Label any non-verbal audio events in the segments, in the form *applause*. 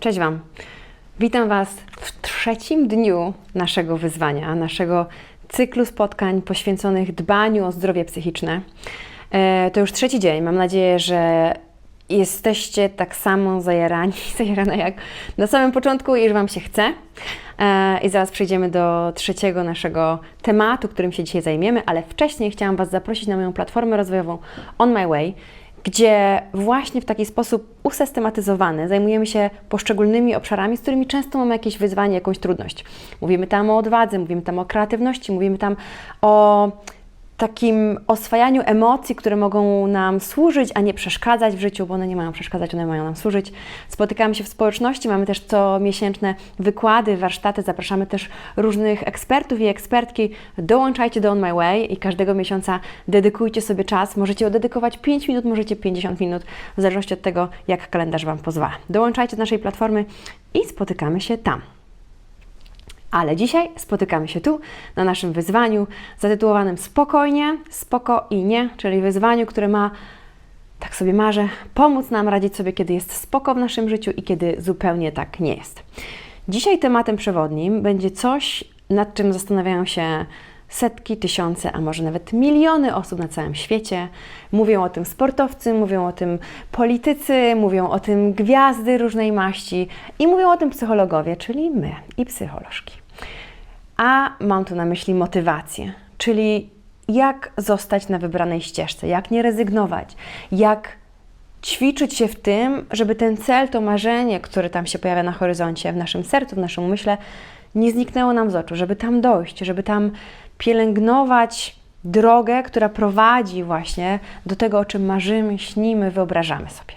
Cześć Wam. Witam Was w trzecim dniu naszego wyzwania, naszego cyklu spotkań poświęconych dbaniu o zdrowie psychiczne. E, To już trzeci dzień. Mam nadzieję, że jesteście tak samo zajarani, *laughs* zajarane jak na samym początku i że Wam się chce. E, I zaraz przejdziemy do trzeciego naszego tematu, którym się dzisiaj zajmiemy, ale wcześniej chciałam Was zaprosić na moją platformę rozwojową On My Way, gdzie właśnie w taki sposób usystematyzowany zajmujemy się poszczególnymi obszarami, z którymi często mamy jakieś wyzwanie, jakąś trudność. Mówimy tam o odwadze, mówimy tam o kreatywności, mówimy tam o takim oswajaniu emocji, które mogą nam służyć, a nie przeszkadzać w życiu, bo one nie mają przeszkadzać, one mają nam służyć. Spotykamy się w społeczności, mamy też co miesięczne wykłady, warsztaty, zapraszamy też różnych ekspertów i ekspertki. Dołączajcie do On My Way i każdego miesiąca dedykujcie sobie czas. Możecie odedykować 5 minut, możecie 50 minut, w zależności od tego, jak kalendarz Wam pozwala. Dołączajcie do naszej platformy i spotykamy się tam. Ale dzisiaj spotykamy się tu na naszym wyzwaniu zatytułowanym Spokojnie, spoko i nie, czyli wyzwaniu, które ma, tak sobie marzę, pomóc nam radzić sobie, kiedy jest spoko w naszym życiu i kiedy zupełnie tak nie jest. Dzisiaj tematem przewodnim będzie coś, nad czym zastanawiają się setki, tysiące, a może nawet miliony osób na całym świecie. Mówią o tym sportowcy, mówią o tym politycy, mówią o tym gwiazdy różnej maści i mówią o tym psychologowie, czyli my i psycholożki. A mam tu na myśli motywację, czyli jak zostać na wybranej ścieżce, jak nie rezygnować, jak ćwiczyć się w tym, żeby ten cel, to marzenie, które tam się pojawia na horyzoncie, w naszym sercu, w naszym umyśle, nie zniknęło nam z oczu, żeby tam dojść, żeby tam pielęgnować drogę, która prowadzi właśnie do tego, o czym marzymy, śnimy, wyobrażamy sobie.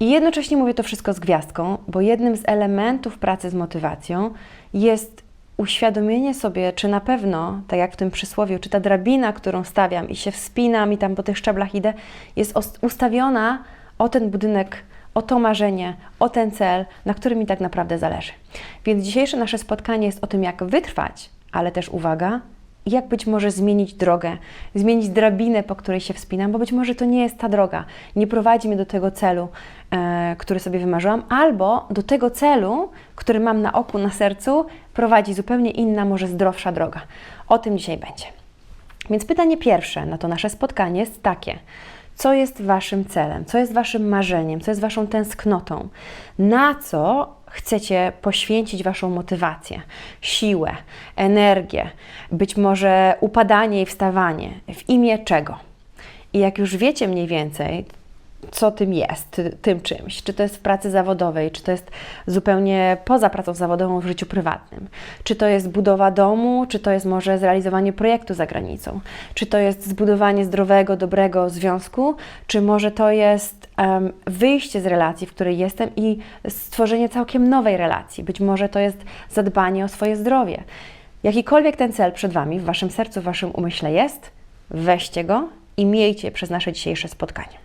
I jednocześnie mówię to wszystko z gwiazdką, bo jednym z elementów pracy z motywacją jest uświadomienie sobie, czy na pewno, tak jak w tym przysłowiu, czy ta drabina, którą stawiam i się wspinam i tam po tych szczeblach idę, jest ustawiona o ten budynek, o to marzenie, o ten cel, na którym mi tak naprawdę zależy. Więc dzisiejsze nasze spotkanie jest o tym, jak wytrwać, ale też uwaga, jak być może zmienić drogę, zmienić drabinę, po której się wspinam, bo być może to nie jest ta droga, nie prowadzi mnie do tego celu, e, który sobie wymarzyłam, albo do tego celu, który mam na oku, na sercu, prowadzi zupełnie inna, może zdrowsza droga. O tym dzisiaj będzie. Więc pytanie pierwsze na to nasze spotkanie jest takie: co jest Waszym celem, co jest Waszym marzeniem, co jest Waszą tęsknotą, na co chcecie poświęcić Waszą motywację, siłę, energię, być może upadanie i wstawanie, w imię czego? I jak już wiecie mniej więcej, co tym jest, ty- tym czymś, czy to jest w pracy zawodowej, czy to jest zupełnie poza pracą zawodową w życiu prywatnym, czy to jest budowa domu, czy to jest może zrealizowanie projektu za granicą, czy to jest zbudowanie zdrowego, dobrego związku, czy może to jest em, wyjście z relacji, w której jestem i stworzenie całkiem nowej relacji, być może to jest zadbanie o swoje zdrowie. Jakikolwiek ten cel przed Wami, w Waszym sercu, w Waszym umyśle jest, weźcie go i miejcie przez nasze dzisiejsze spotkanie.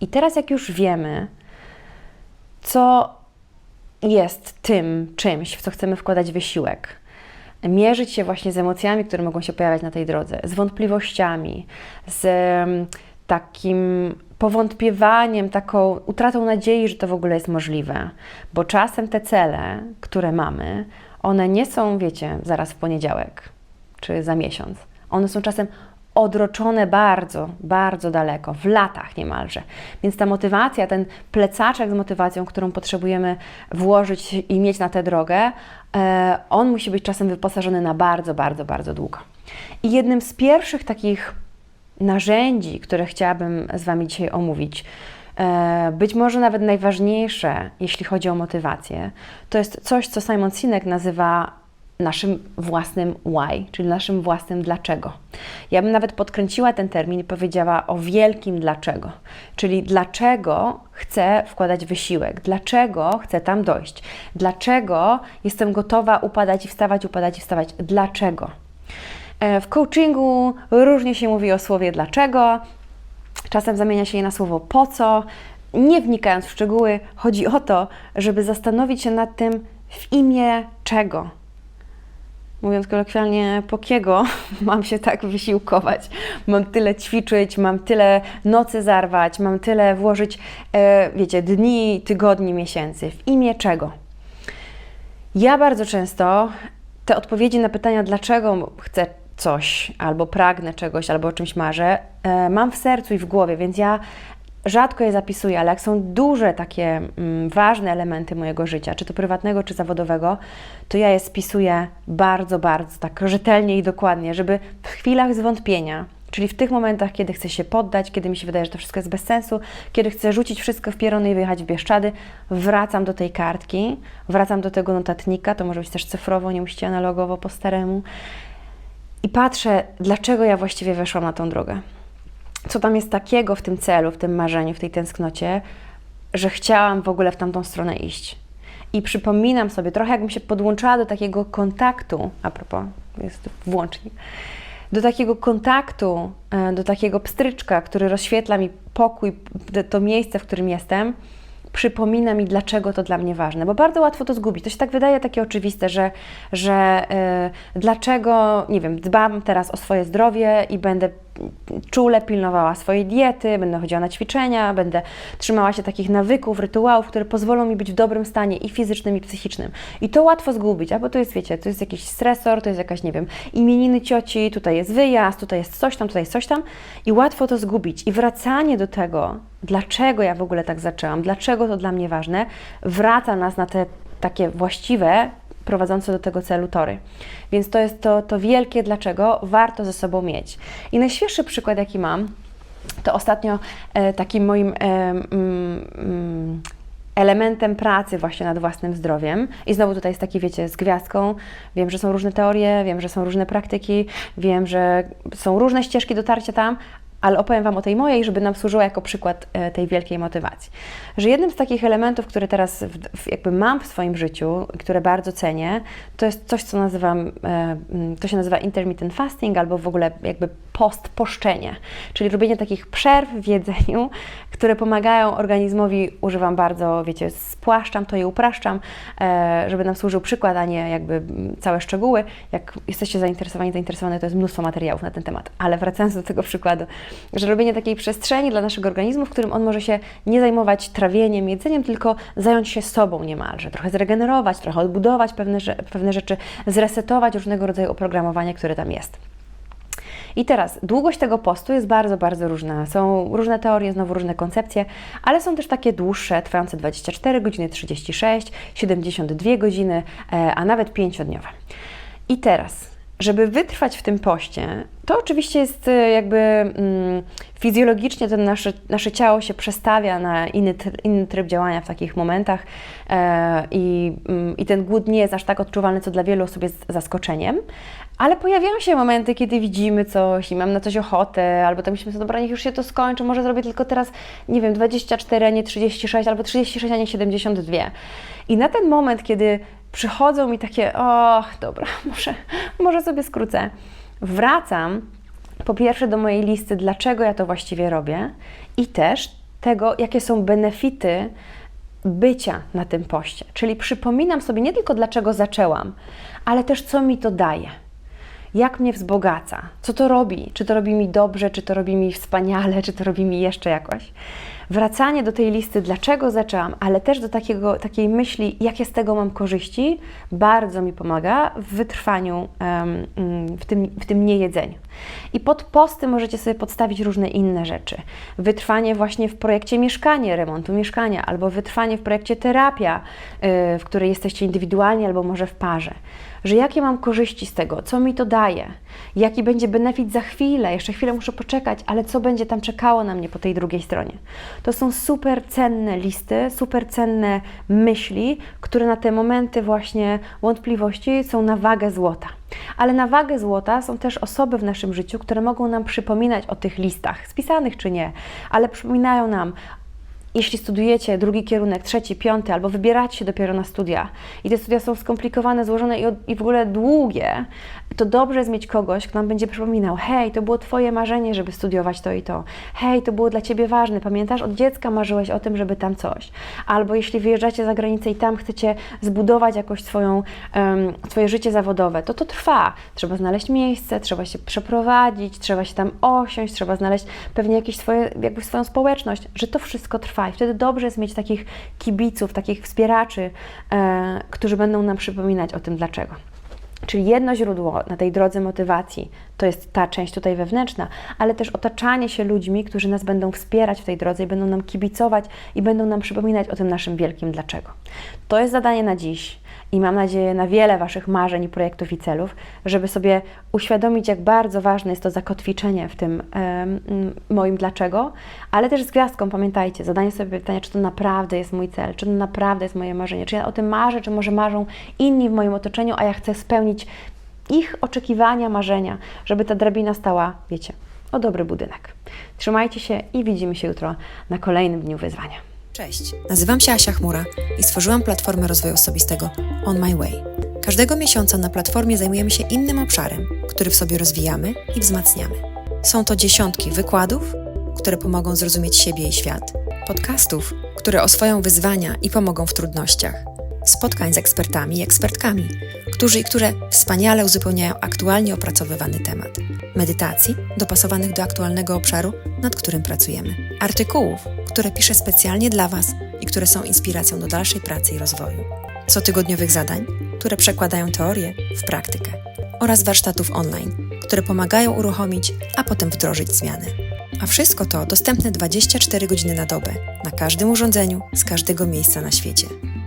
I teraz, jak już wiemy, co jest tym czymś, w co chcemy wkładać wysiłek, mierzyć się właśnie z emocjami, które mogą się pojawiać na tej drodze, z wątpliwościami, z em, takim powątpiewaniem, taką utratą nadziei, że to w ogóle jest możliwe, bo czasem te cele, które mamy, one nie są, wiecie, zaraz w poniedziałek czy za miesiąc. One są czasem odroczone bardzo, bardzo daleko, w latach niemalże. Więc ta motywacja, ten plecaczek z motywacją, którą potrzebujemy włożyć i mieć na tę drogę, e, on musi być czasem wyposażony na bardzo, bardzo, bardzo długo. I jednym z pierwszych takich narzędzi, które chciałabym z Wami dzisiaj omówić, e, być może nawet najważniejsze, jeśli chodzi o motywację, to jest coś, co Simon Sinek nazywa naszym własnym why, czyli naszym własnym dlaczego. Ja bym nawet podkręciła ten termin i powiedziała o wielkim dlaczego, czyli dlaczego chcę wkładać wysiłek, dlaczego chcę tam dojść, dlaczego jestem gotowa upadać i wstawać, upadać i wstawać, dlaczego. E, W coachingu różnie się mówi o słowie dlaczego, czasem zamienia się je na słowo po co. Nie wnikając w szczegóły, chodzi o to, żeby zastanowić się nad tym, w imię czego. Mówiąc kolokwialnie, po kiego *laughs* mam się tak wysiłkować, mam tyle ćwiczyć, mam tyle nocy zarwać, mam tyle włożyć, e, wiecie, dni, tygodni, miesięcy. W imię czego? Ja bardzo często te odpowiedzi na pytania, dlaczego chcę coś, albo pragnę czegoś, albo o czymś marzę, e, mam w sercu i w głowie, więc ja rzadko je zapisuję, ale jak są duże takie mm, ważne elementy mojego życia, czy to prywatnego, czy zawodowego, to ja je spisuję bardzo, bardzo tak rzetelnie i dokładnie, żeby w chwilach zwątpienia, czyli w tych momentach, kiedy chcę się poddać, kiedy mi się wydaje, że to wszystko jest bez sensu, kiedy chcę rzucić wszystko w pierony i wyjechać w Bieszczady, wracam do tej kartki, wracam do tego notatnika, to może być też cyfrowo, nie musicie analogowo po staremu i patrzę, dlaczego ja właściwie weszłam na tą drogę co tam jest takiego w tym celu, w tym marzeniu, w tej tęsknocie, że chciałam w ogóle w tamtą stronę iść. I przypominam sobie, trochę jakbym się podłączała do takiego kontaktu, a propos, jest włącznik, do takiego kontaktu, e, do takiego pstryczka, który rozświetla mi pokój, to miejsce, w którym jestem, przypomina mi, dlaczego to dla mnie ważne, bo bardzo łatwo to zgubić. To się tak wydaje takie oczywiste, że, że yy, dlaczego, nie wiem, dbam teraz o swoje zdrowie i będę czule pilnowała swojej diety, będę chodziła na ćwiczenia, będę trzymała się takich nawyków, rytuałów, które pozwolą mi być w dobrym stanie i fizycznym, i psychicznym. I to łatwo zgubić, albo to jest, wiecie, to jest jakiś stresor, to jest jakaś, nie wiem, imieniny cioci, tutaj jest wyjazd, tutaj jest coś tam, tutaj jest coś tam i łatwo to zgubić. I wracanie do tego, dlaczego ja w ogóle tak zaczęłam, dlaczego to dla mnie ważne, wraca nas na te takie właściwe, prowadzące do tego celu tory. Więc to jest to, to wielkie dlaczego warto ze sobą mieć. I najświeższy przykład, jaki mam, to ostatnio e, takim moim e, mm, mm, elementem pracy właśnie nad własnym zdrowiem. I znowu tutaj jest taki, wiecie, z gwiazdką. Wiem, że są różne teorie, wiem, że są różne praktyki, wiem, że są różne ścieżki dotarcia tam, ale opowiem Wam o tej mojej, żeby nam służyła jako przykład e, tej wielkiej motywacji. Że jednym z takich elementów, które teraz jakby mam w swoim życiu, które bardzo cenię, to jest coś, co nazywam, e, to się nazywa intermittent fasting albo w ogóle jakby post, poszczenie, czyli robienie takich przerw w jedzeniu, które pomagają organizmowi, używam bardzo, wiecie, spłaszczam to i upraszczam, e, żeby nam służył przykład, a nie jakby całe szczegóły. Jak jesteście zainteresowani, zainteresowane, to jest mnóstwo materiałów na ten temat, ale wracając do tego przykładu, że robienie takiej przestrzeni dla naszego organizmu, w którym on może się nie zajmować trawieniem, jedzeniem, tylko zająć się sobą niemalże, trochę zregenerować, trochę odbudować pewne, pewne rzeczy, zresetować różnego rodzaju oprogramowanie, które tam jest. I teraz długość tego postu jest bardzo, bardzo różna. Są różne teorie, znowu różne koncepcje, ale są też takie dłuższe, trwające 24 godziny, 36, 72 godziny, e, a nawet 5-dniowe. I teraz żeby wytrwać w tym poście, to oczywiście jest e, jakby mm, fizjologicznie to nasze, nasze ciało się przestawia na inny, inny tryb działania w takich momentach e, i, mm, i ten głód nie jest aż tak odczuwalny, co dla wielu osób jest zaskoczeniem, ale pojawiają się momenty, kiedy widzimy coś i mam na coś ochotę, albo to myślimy sobie, dobra, niech już się to skończy, może zrobię tylko teraz, nie wiem, 24, a nie 36, albo 36, a nie 72. I na ten moment, kiedy przychodzą mi takie, o, dobra, *laughs* może, może sobie skrócę. Wracam po pierwsze do mojej listy, dlaczego ja to właściwie robię i też tego, jakie są benefity bycia na tym poście. Czyli przypominam sobie nie tylko dlaczego zaczęłam, ale też co mi to daje jak mnie wzbogaca, co to robi, czy to robi mi dobrze, czy to robi mi wspaniale, czy to robi mi jeszcze jakoś. Wracanie do tej listy, dlaczego zaczęłam, ale też do takiego, takiej myśli, jakie z tego mam korzyści, bardzo mi pomaga w wytrwaniu um, w, tym, w tym niejedzeniu. I pod posty możecie sobie podstawić różne inne rzeczy. Wytrwanie właśnie w projekcie mieszkanie, remontu mieszkania, albo wytrwanie w projekcie terapia, yy, w której jesteście indywidualnie, albo może w parze że jakie mam korzyści z tego, co mi to daje, jaki będzie benefit za chwilę, jeszcze chwilę muszę poczekać, ale co będzie tam czekało na mnie po tej drugiej stronie. To są super cenne listy, super cenne myśli, które na te momenty właśnie wątpliwości są na wagę złota. Ale na wagę złota są też osoby w naszym życiu, które mogą nam przypominać o tych listach, spisanych czy nie, ale przypominają nam jeśli studujecie drugi kierunek, trzeci, piąty, albo wybieracie się dopiero na studia i te studia są skomplikowane, złożone i, i w ogóle długie, to dobrze jest mieć kogoś, kto nam będzie przypominał: hej, to było Twoje marzenie, żeby studiować to i to. Hej, to było dla Ciebie ważne. Pamiętasz, od dziecka marzyłeś o tym, żeby tam coś. Albo jeśli wyjeżdżacie za granicę i tam chcecie zbudować jakoś swoją, um, swoje życie zawodowe, to to trwa. Trzeba znaleźć miejsce, trzeba się przeprowadzić, trzeba się tam osiąść, trzeba znaleźć pewnie jakieś swoje, jakby swoją społeczność, że to wszystko trwa. I wtedy dobrze jest mieć takich kibiców, takich wspieraczy, e, którzy będą nam przypominać o tym dlaczego. Czyli jedno źródło na tej drodze motywacji to jest ta część tutaj wewnętrzna, ale też otaczanie się ludźmi, którzy nas będą wspierać w tej drodze i będą nam kibicować i będą nam przypominać o tym naszym wielkim dlaczego. To jest zadanie na dziś i mam nadzieję na wiele Waszych marzeń, projektów i celów, żeby sobie uświadomić, jak bardzo ważne jest to zakotwiczenie w tym um, moim dlaczego, ale też z gwiazdką pamiętajcie, zadanie sobie pytania, czy to naprawdę jest mój cel, czy to naprawdę jest moje marzenie, czy ja o tym marzę, czy może marzą inni w moim otoczeniu, a ja chcę spełnić ich oczekiwania, marzenia, żeby ta drabina stała, wiecie, o dobry budynek. Trzymajcie się i widzimy się jutro na kolejnym dniu wyzwania. Cześć, nazywam się Asia Chmura i stworzyłam platformę rozwoju osobistego On My Way. Każdego miesiąca na platformie zajmujemy się innym obszarem, który w sobie rozwijamy i wzmacniamy. Są to dziesiątki wykładów, które pomogą zrozumieć siebie i świat, podcastów, które oswoją wyzwania i pomogą w trudnościach, spotkań z ekspertami i ekspertkami, którzy i które wspaniale uzupełniają aktualnie opracowywany temat, medytacji dopasowanych do aktualnego obszaru, nad którym pracujemy, artykułów, które piszę specjalnie dla Was i które są inspiracją do dalszej pracy i rozwoju, cotygodniowych zadań, które przekładają teorię w praktykę oraz warsztatów online, które pomagają uruchomić, a potem wdrożyć zmiany. A wszystko to dostępne 24 godziny na dobę, na każdym urządzeniu, z każdego miejsca na świecie.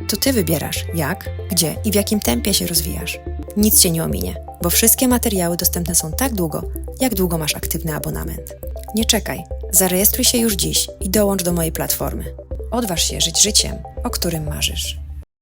To Ty wybierasz, jak, gdzie i w jakim tempie się rozwijasz. Nic Cię nie ominie, bo wszystkie materiały dostępne są tak długo, jak długo masz aktywny abonament. Nie czekaj, zarejestruj się już dziś i dołącz do mojej platformy. Odważ się żyć życiem, o którym marzysz.